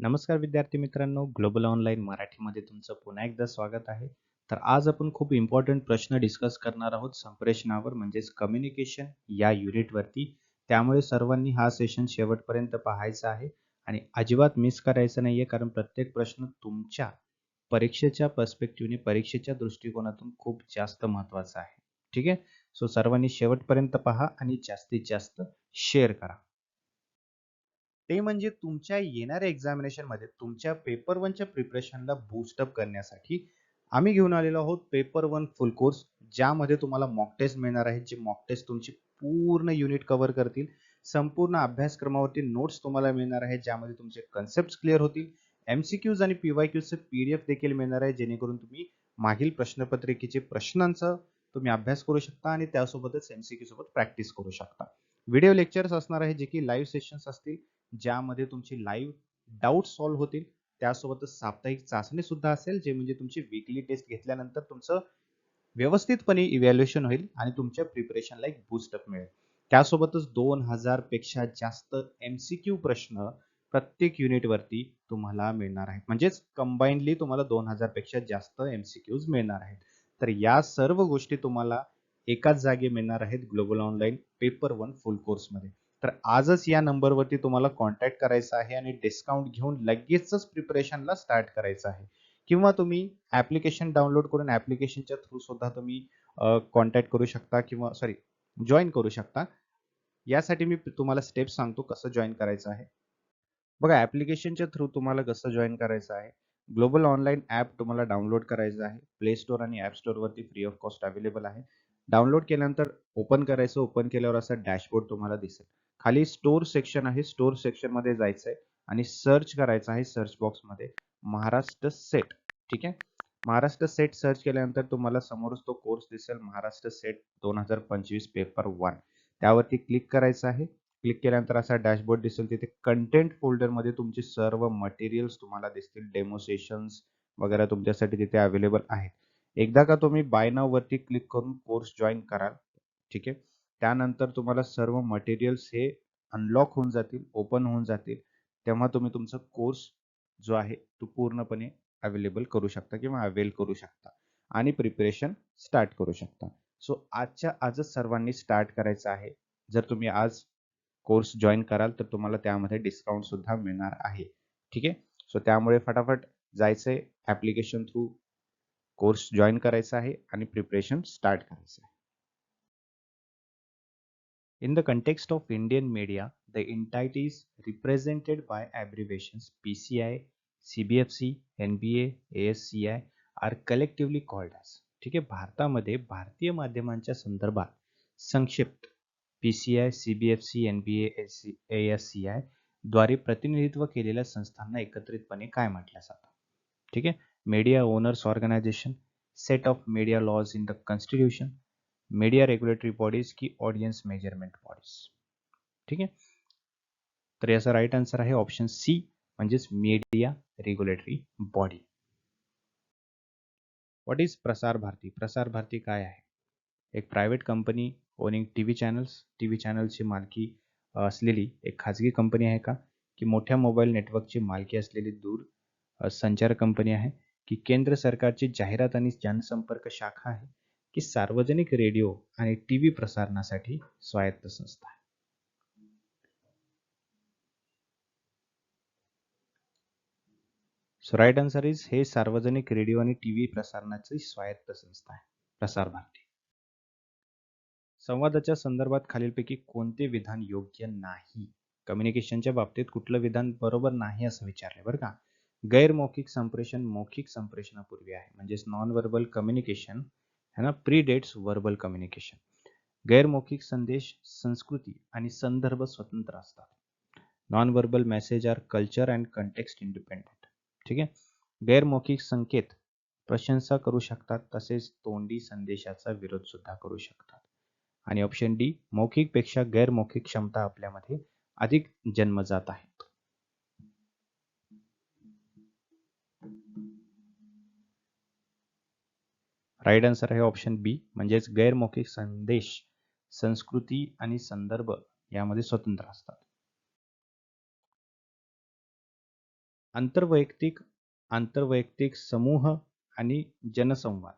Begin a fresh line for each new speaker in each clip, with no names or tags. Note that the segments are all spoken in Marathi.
नमस्कार विद्यार्थी मित्रांनो ग्लोबल ऑनलाईन मराठीमध्ये तुमचं पुन्हा एकदा स्वागत आहे. तर आज आपण खूप इम्पॉर्टंट प्रश्न डिस्कस करणार आहोत संप्रेषणावर म्हणजेच कम्युनिकेशन या युनिटवरती त्यामुळे सर्वांनी हा सेशन शेवटपर्यंत पाहायचा आहे. आणि अजिबात मिस करायचं नाहीये कारण प्रत्येक प्रश्न तुमच्या परीक्षेच्या पर्स्पेक्टिव्हने परीक्षेच्या दृष्टिकोनातून खूप जास्त महत्त्वाचा आहे. ठीक आहे? सो सर्वांनी शेवटपर्यंत पहा आणि जास्तीत जास्त शेअर करा. ते म्हणजे तुमच्या येणाऱ्या एक्झामिनेशनमध्ये तुमच्या पेपर वनच्या प्रिपरेशनला बूस्टअप करण्यासाठी आम्ही घेऊन आलेलो आहोत पेपर वन फुल कोर्स ज्यामध्ये तुम्हाला मॉक टेस्ट मिळणार आहेत जे मॉक टेस्ट तुमची पूर्ण युनिट कव्हर करतील. संपूर्ण अभ्यासक्रमावरती नोट्स तुम्हाला मिळणार आहेत ज्यामध्ये तुमचे कन्सेप्ट क्लिअर होतील. एमसीक्यूज आणि पीवाय क्यूजचे पीडीएफ देखील मिळणार आहे जेणेकरून तुम्ही मागील प्रश्नपत्रिकेचे प्रश्नांचा तुम्ही अभ्यास करू शकता आणि त्यासोबतच एमसीक्यू सोबत प्रॅक्टिस करू शकता. व्हिडिओ लेक्चर्स असणार आहे जे की लाईव्ह सेशन्स असतील. ज्यामध्ये तुमची लाईव्ह डाऊट सॉल्व्ह होतील. त्यासोबतच साप्ताहिक चाचणी सुद्धा असेल जे म्हणजे तुमची वीकली टेस्ट घेतल्यानंतर तुमचं व्यवस्थितपणे इव्हॅल्युएशन होईल आणि तुमच्या प्रिपरेशनला एक बूस्टअप मिळेल. त्यासोबतच दोन हजारपेक्षा जास्त एमसीक्यू प्रश्न प्रत्येक युनिटवरती तुम्हाला मिळणार आहेत. म्हणजेच कंबाईनली तुम्हाला दोन हजारपेक्षा जास्त एमसीक्यूज मिळणार आहेत. तर या सर्व गोष्टी तुम्हाला एकाच जागी मिळणार आहेत global online paper one full कोर्समध्ये तर आजच या नंबरवरती तुम्हाला कॉन्टॅक्ट करायचा आहे आणि डिस्काउंट घेऊन लगेचच प्रिपरेशनला स्टार्ट करायचं आहे. किंवा तुम्ही ऍप्लिकेशन डाउनलोड करून ऍप्लिकेशनच्या थ्रू सुद्धा तुम्ही कॉन्टॅक्ट करू शकता किंवा सॉरी जॉईन करू शकता. यासाठी मी तुम्हाला स्टेप्स सांगतो कसं जॉईन करायचं आहे. बघा ऍप्लिकेशनच्या थ्रू तुम्हाला कसं जॉईन करायचं आहे. ग्लोबल ऑनलाईन ॲप तुम्हाला डाउनलोड करायचं आहे. प्ले स्टोअर आणि ॲप स्टोअरवरती फ्री ऑफ कॉस्ट अवेलेबल आहे. डाउनलोड केल्यानंतर ओपन करायचं ओपन केल्यावर असं डॅशबोर्ड तुम्हाला दिसेल. खाली स्टोर सेक्शन आहे. स्टोर सेक्शनमध्ये जायचं आहे आणि सर्च करायचं आहे सर्च बॉक्समध्ये. महाराष्ट्र सेट ठीक आहे? महाराष्ट्र सेट सर्च केल्यानंतर तुम्हाला समोरच तो कोर्स दिसेल. महाराष्ट्र सेट दोन हजार पंचवीस पेपर वन त्यावरती क्लिक करायचं आहे. क्लिक केल्यानंतर असा डॅशबोर्ड दिसेल. तिथे कंटेंट फोल्डरमध्ये तुमचे सर्व मटेरियल्स तुम्हाला दिसतील. डेमो सेशन्स वगैरे तुमच्यासाठी तिथे अवेलेबल आहेत. एकदा का तुम्ही बाय नाव वरती क्लिक करून कोर्स जॉईन कराल. ठीक आहे? त्यानंतर तुम्हाला सर्व मटेरियल्स हे अनलॉक होऊन जातील ओपन होऊन जातील. तेव्हा तुम्ही तुमचा कोर्स जो आहे तो पूर्णपणे अवेलेबल करू शकता किंवा अवेल करू शकता आणि प्रिपरेशन स्टार्ट करू शकता. सो आजच्या आजच सर्वांनी स्टार्ट करायचं आहे. जर तुम्ही आज कोर्स जॉईन कराल तर तुम्हाला त्यामध्ये डिस्काउंट सुद्धा मिळणार आहे. ठीक आहे? सो त्यामुळे फटाफट जायचंय ऍप्लिकेशन थ्रू कोर्स जॉईन करायचा आहे आणि प्रिपरेशन स्टार्ट करायचं आहे. In the context of Indian media, the entity is represented by abbreviations PCI, CBFC, NBA, ASCI are collectively called as. ठीक आहे? भारतामध्ये भारतीय माध्यमांच्या संदर्भात संक्षिप्त पीसीआय सीबीएफसी एनबीए एएससीआयद्वारे प्रतिनिधित्व केलेल्या संस्थांना एकत्रितपणे काय म्हटलं जातं ठीक आहे? Media owners organization set of media laws in the constitution media regulatory bodies की ऑडियन्स मेज़रमेंट बॉडीज ठीक आहे तर याचा राईट आन्सर आहे ऑप्शन सी म्हणजेच media regulatory body what is Prasar Bharati Prasar Bharati काय आहे? एक private company owning T V channels T V चॅनलची मालकी असलेली एक खाजगी कंपनी आहे का? की मोठ्या मोबाईल नेटवर्कची मालकी असलेली दूर संचार कंपनी आहे. की केंद्र सरकारची जाहिरात आणि जनसंपर्क शाखा आहे. ही सार्वजनिक रेडिओ आणि टीव्ही प्रसारणासाठी स्वायत्त संस्था आहे. सो राईट आन्सर इज हे सार्वजनिक रेडिओ आणि टीव्ही प्रसारणाची स्वायत्त संस्था आहे प्रसार भारती. संवादाच्या संदर्भात खालीलपैकी कोणते विधान योग्य नाही? कम्युनिकेशनच्या बाबतीत कुठलं विधान बरोबर नाही असं विचारलंय बरं का? गैरमौखिक संप्रेषण मौखिक संप्रेषणापूर्वी आहे म्हणजेच नॉन व्हर्बल कम्युनिकेशन है ना प्रीडेट्स वर्बल कम्युनिकेशन गैरमौखिक संदेश संस्कृती आणि संदर्भ स्वतंत्र असतात. Non verbal message are culture and context independent ठीक आहे? गैरमौखिक संकेत प्रशंसा करू शकतात तसेच तोंडी संदेशाचा विरोध सुद्धा करू शकतात. आणि ऑप्शन डी मौखिकपेक्षा गैरमौखिक क्षमता आपल्यामध्ये अधिक जन्मजात आहे. राईट आन्सर आहे ऑप्शन बी म्हणजेच गैरमौखिक संदेश संस्कृती आणि संदर्भ यामध्ये स्वतंत्र असतात. आंतरवैयक्तिक आंतरवैयक्तिक समूह आणि जनसंवाद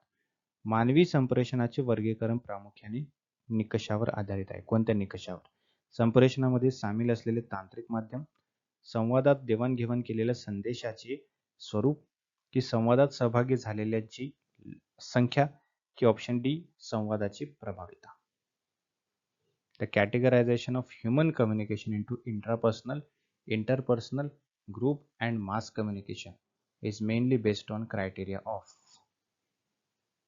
मानवी संप्रेषणाचे वर्गीकरण प्रामुख्याने निकषावर आधारित आहे. कोणत्या निकषावर? संप्रेषणामध्ये सामील असलेले तांत्रिक माध्यम संवादात देवाणघेवाण केलेल्या संदेशाचे स्वरूप की संवादात सहभागी झालेल्यांची संख्या की ऑप्शन डी संवादाची प्रभावीता. The categorization of human communication into intrapersonal interpersonal group and mass communication is mainly based on criteria of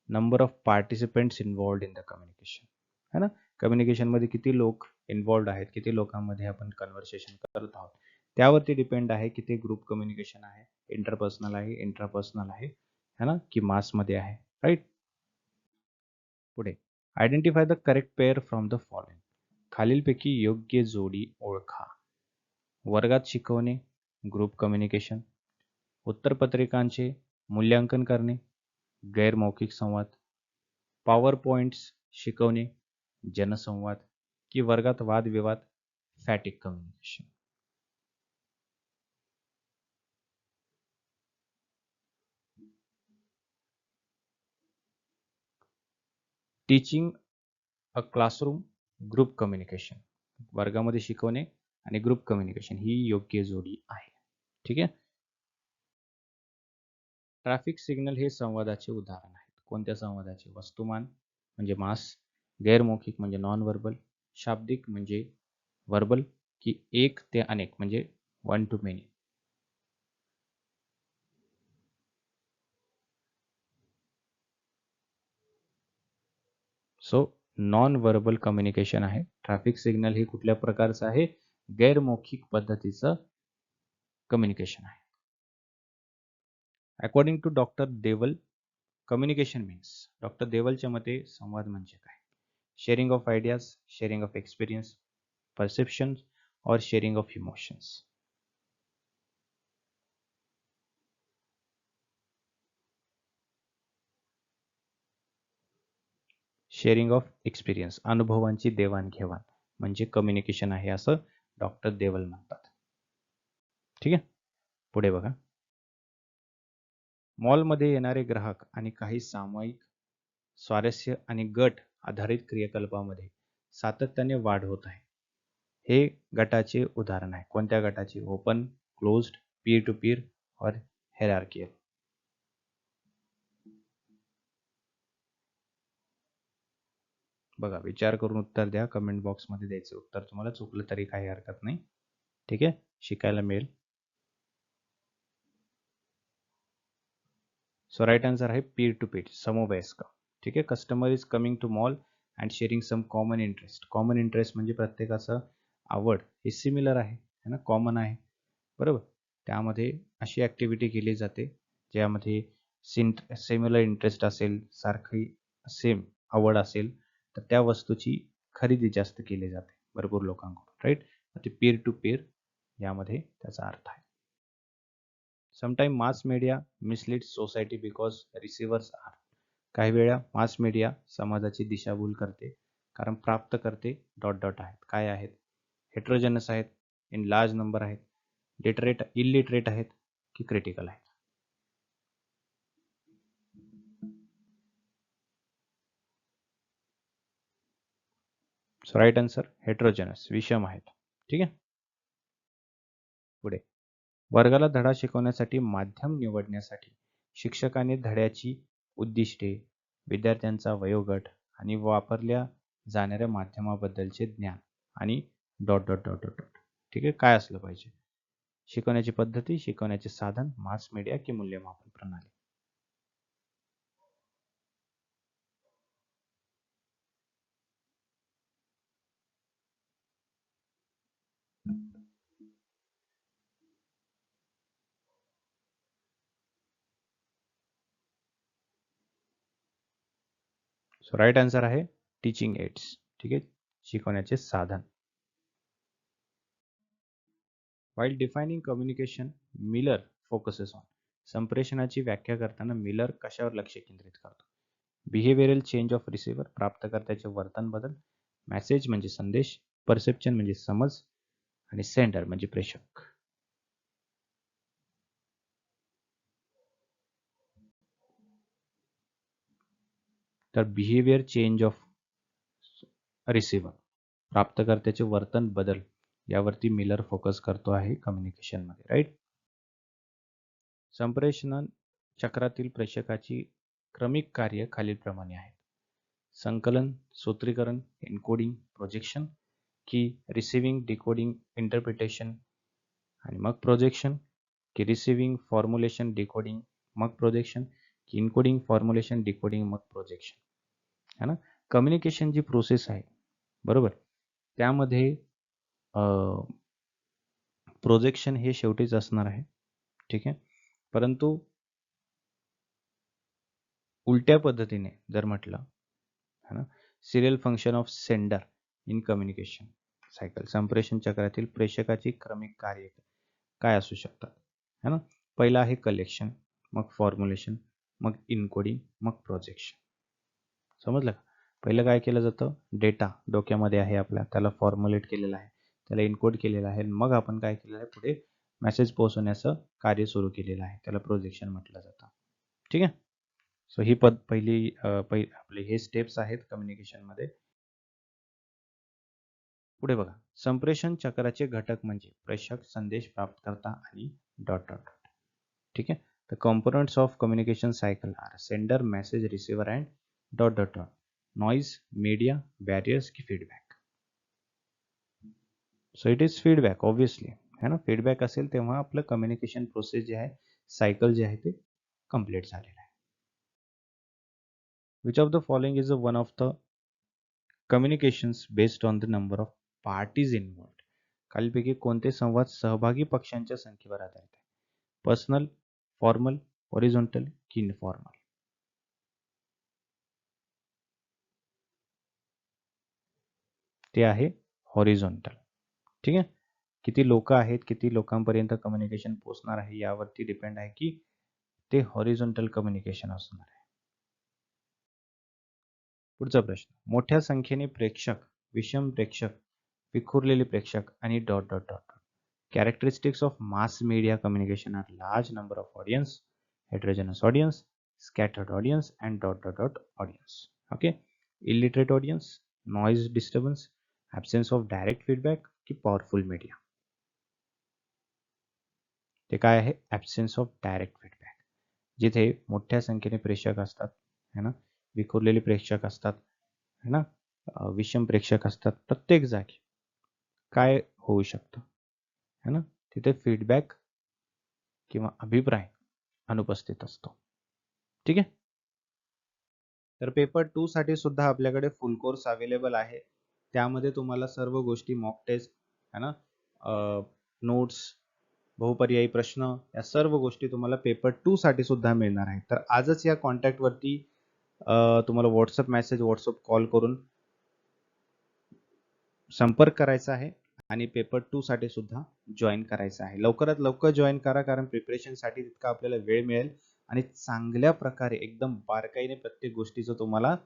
number of participant involve in the communication है ना? कम्युनिकेशनमध्ये किती लोक इन्वॉल्ड आहेत किती लोकांमध्ये आपण कन्व्हर्सेशन करत आहोत? त्यावरती डिपेंड आहे किती ग्रुप कम्युनिकेशन आहे इंटरपर्सनल आहे इंट्रापर्सनल आहे. है ना की मासमध्ये आहे राईट पुढे identify the correct pair from the following खालीलपैकी योग्य जोडी ओळखा. वर्गात शिकवणे ग्रुप कम्युनिकेशन उत्तरपत्रिकांचे मूल्यांकन करणे गैरमौखिक संवाद. पॉवर पॉइंट्स शिकवणे जनसंवाद. की वर्गात वादविवाद phatic communication teaching a classroom group communication वर्गामध्ये शिकवणे आणि ग्रुप कम्युनिकेशन ही योग्य जोडी आहे. ठीक आहे? ट्रॅफिक सिग्नल हे संवादाचे उदाहरण आहेत. कोणत्या संवादाचे? वस्तुमान म्हणजे मास गैरमौखिक म्हणजे नॉन वर्बल शाब्दिक म्हणजे वर्बल की एक ते अनेक म्हणजे one to many so non verbal communication आहे. ट्रॅफिक सिग्नल हे कुठल्या प्रकारचं आहे? गैरमौखिक पद्धतीचं कम्युनिकेशन आहे. According to doctor Deval communication means doctor देवलच्या मते संवाद म्हणजे काय? Sharing of ideas sharing of experience perception और sharing of emotions sharing of experience अनुभवांची देवाणघेवाण. म्हणजे कम्युनिकेशन आहे असं डॉक्टर देवल म्हणतात. ठीक आहे? पुढे बघा. मॉलमध्ये येणारे ग्राहक आणि काही सामायिक स्वारस्य आणि गट आधारित क्रियाकल्पामध्ये सातत्याने वाढ होत आहे. हे गटाचे उदाहरण आहे. कोणत्या गटाचे? Open closed peer to peer और हेरार्कियल बघा विचार करून उत्तर द्या. कमेंट बॉक्समध्ये द्यायचं उत्तर तुम्हाला. चुकलं तरी काही हरकत नाही. ठीक आहे? शिकायला मिळेल. सो राईट आन्सर आहे पीर टू पीर समवयस्क. ठीक आहे? Customer is coming to mall and sharing some common interest common interest म्हणजे प्रत्येकाचं आवड हे सिमिलर आहे. है ना? कॉमन आहे. बरोबर? त्यामध्ये अशी ॲक्टिव्हिटी केली जाते ज्यामध्ये सिंट सिमिलर इंटरेस्ट असेल सारखी सेम आवड असेल तर त्या वस्तूची खरेदी जास्त केली जाते भरपूर लोकांकडून राईट ते पीर टू पीर यामध्ये त्याचा अर्थ आहे. Sometime mass media mislead society because receivers are काही वेळा मास मीडिया समाजाची दिशाभूल करते कारण प्राप्त करते डॉट डॉट आहेत. काय आहेत? हेट्रोजनस आहेत इन लार्ज नंबर आहेत. लिटरेट इलिटरेट आहेत की क्रिटिकल आहेत. सो राईट आन्सर हेट्रोजेनस विषम आहेत. ठीक आहे? पुढे. वर्गाला धडा शिकवण्यासाठी माध्यम निवडण्यासाठी शिक्षकाने धड्याची उद्दिष्टे विद्यार्थ्यांचा वयोगट आणि वापरल्या जाणाऱ्या माध्यमाबद्दलचे ज्ञान आणि dot dot dot dot dot. ठीक आहे? काय असलं पाहिजे? शिकवण्याची पद्धती शिकवण्याचे साधन मास मीडिया की मूल्यमापन प्रणाली. सो राईट आन्सर आहे टीचिंग एड्स ठीक आहे? शिकवण्याचे साधन. While defining communication Miller focuses on संप्रेषणाची व्याख्या करताना मिलर कशावर लक्ष केंद्रित करतो? बिहेवियरल चेंज ऑफ रिसिव्हर प्राप्तकर्त्याचे वर्तन बदल मॅसेज म्हणजे संदेश परसेप्शन म्हणजे समज आणि सेंडर म्हणजे प्रेषक. तर बिहेवियर चेंज ऑफ रिसिव्हर प्राप्तकर्त्याचे वर्तन बदल. यावरती मिलर फोकस करतो आहे कम्युनिकेशनमध्ये राईट संप्रेषण चक्रातील प्रेषकाची क्रमिक कार्य खालीलप्रमाणे आहेत संकलन सूत्रीकरण एन्कोडिंग प्रोजेक्शन की रिसिव्हिंग डिकोडिंग इंटरप्रिटेशन आणि मग प्रोजेक्शन की रिसिव्हिंग फॉर्म्युलेशन डिकोडिंग मग प्रोजेक्शन की इनकोडिंग फॉर्म्युलेशन डिकोडिंग मग प्रोजेक्शन है ना? कम्युनिकेशन जी प्रोसेस आहे बरोबर? त्यामध्ये प्रोजेक्शन हे शेवटीच असणार आहे ठीक आहे? परंतु उलट्या पद्धतीने जर म्हटलं है ना? Serial function of sender in communication cycle संप्रेषण चक्रातील प्रेषकाची क्रमिक कार्य काय असू शकतात? है ना? पहिला आहे कलेक्शन मग फॉर्म्युलेशन मग इनकोडिंग मग प्रोजेक्शन समजलं का? पहिलं काय केलं जातं? डेटा डोक्यामध्ये आहे आपल्या. त्याला फॉर्म्युलेट केलेला आहे. त्याला इनकोड केलेलं आहे. मग आपण काय केलेलं आहे? पुढे मेसेज पोहोचवण्याचं कार्य सुरू केलेलं आहे. त्याला प्रोजेक्शन म्हटलं जातं. ठीक आहे? सो ही पद पहिली आपले हे स्टेप्स आहेत कम्युनिकेशनमध्ये पुढे बघा. संप्रेषण चक्राचे घटक म्हणजे प्रेषक संदेश प्राप्तकर्ता आणि डॉट डॉट डॉट ठीक आहे? The components of communication cycle are sender message receiver and dot dot dot noise media barriers की feedback so it is feedback obviously है ना? फीडबॅक असेल तेव्हा आपलं कम्युनिकेशन प्रोसेस जे आहे सायकल जे आहे ते कंप्लीट झालेलं आहे. Which of the following is a one of the communications based on the number of parties involved खालीलपैकी कोणते संवाद सहभागी पक्षांच्या संख्येवर आधारित आहे? पर्सनल फॉर्मल ओरिझोंटल की इनफॉर्मल ते आहे हॉरिझॉन्टल ठीक आहे? किती लोक आहेत, किती लोकांपर्यंत कम्युनिकेशन पोहोचणार आहे, यावरती डिपेंड आहे की ते हॉरिझॉन्टल कम्युनिकेशन असणार आहे. पुढचा प्रश्न. मोठ्या संख्येने प्रेक्षक, विषम प्रेक्षक, विखुरलेले प्रेक्षक आणि dot dot dot characteristics of mass media communication are large number of audience heterogeneous audience, scattered audience, and dot dot dot audience. Okay, illiterate audience, noise disturbance, absence of direct feedback की पॉवरफुल मीडिया ते काय आहे ॲब्सेन्स ऑफ़ डायरेक्ट फीडबॅक जिथे मोठ्या संख्येने प्रेक्षक असतात है ना? विखुरलेले प्रेक्षक असतात है ना? विषम प्रेक्षक असतात प्रत्येक जागी काय होऊ शकतं? है ना? तिथे फीडबॅक किंवा अभिप्राय अनुपस्थित असतो. ठीक आहे? तर पेपर टू साठी सुद्धा आपल्याकडे फुल कोर्स अवेलेबल आहे. त्यामध्ये तुम्हाला सर्व गोष्टी मॉक टेस्ट है ना? नोट्स बहुपर्यायी प्रश्न या सर्व गोष्टी तुम्हाला पेपर टू साठी सुद्धा मिळणार आहेत. तर आजच या कॉन्टॅक्टवरती तुम्हाला व्हॉट्सअप मेसेज व्हॉट्सअप कॉल करून संपर्क करायचा आहे. आणि पेपर टू साठी सुद्धा जॉईन करायचं आहे. लवकरात लवकर जॉईन करा कारण प्रिपरेशनसाठी तितका आपल्याला वेळ मिळेल आणि चांगल्या प्रकारे एकदम बारकाईने प्रत्येक गोष्टीचं तुम्हाला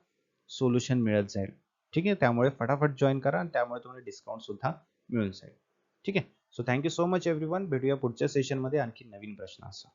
सोल्युशन मिळत जाईल. ठीक आहे? त्यामुळे फटाफट जॉईन करा आणि त्यामुळे तुम्हाला डिस्काउंट सुद्धा मिळून जाईल. ठीक आहे? So thank you so much everyone भेटूया पुढच्या सेशनमध्ये आणखी नवीन प्रश्न असा